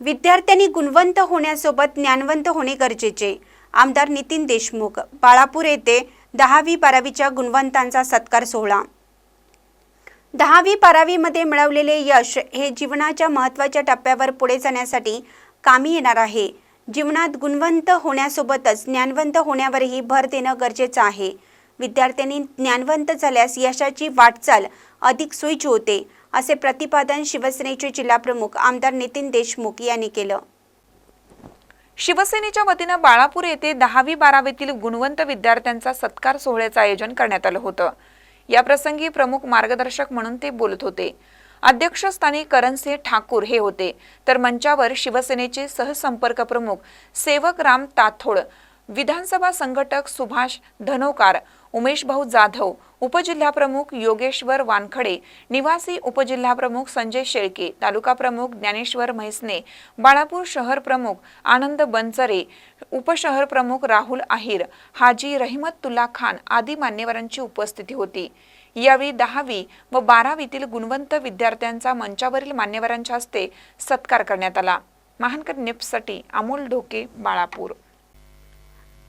विद्यार्थ्यांनी गुणवंत होण्यासोबत ज्ञानवंत होणे गरजेचे. आमदार नितीन देशमुख बाळापूर येथे दहावी बारावीच्या गुणवंतांचा सत्कार सोहळा. दहावी बारावीमध्ये मिळवलेले यश हे जीवनाच्या महत्त्वाच्या टप्प्यावर पुढे जाण्यासाठी कामी येणार आहे. जीवनात गुणवंत होण्यासोबतच ज्ञानवंत होण्यावरही भर देणं गरजेचं आहे. विद्यार्थ्यांनी ज्ञानवंत झाल्यास यशाची वाटचाल अधिक सोयीची होते असे प्रतिपादन शिवसेनेचे जिल्हाप्रमुख आमदार नितीन देशमुख यांनी केलं. शिवसेनेच्या वतीनं बाळापूर येथे दहावी बारावीतील गुणवंत विद्यार्थ्यांचा सत्कार सोहळ्याचं आयोजन करण्यात आलं होतं. या प्रसंगी प्रमुख मार्गदर्शक म्हणून ते बोलत होते. अध्यक्षस्थानी करणसिंह ठाकूर हे होते. तर मंचावर शिवसेनेचे सहसंपर्क प्रमुख सेवक राम ताथोड विधानसभा संघटक सुभाष धनोकार उमेश भाऊ जाधव उपजिल्हाप्रमुख योगेश्वर वानखडे निवासी उपजिल्हाप्रमुख संजय शेळके तालुका प्रमुख ज्ञानेश्वर म्हैसने बाळापूर शहर प्रमुख आनंद बनचरे उपशहर प्रमुख राहुल आहिर हाजी रहिमतुल्ला खान आदी मान्यवरांची उपस्थिती होती. यावेळी दहावी व बारावीतील गुणवंत विद्यार्थ्यांचा मंचावरील मान्यवरांच्या हस्ते सत्कार करण्यात आला. महानकर निप्ससाठी अमोल ढोके बाळापूर.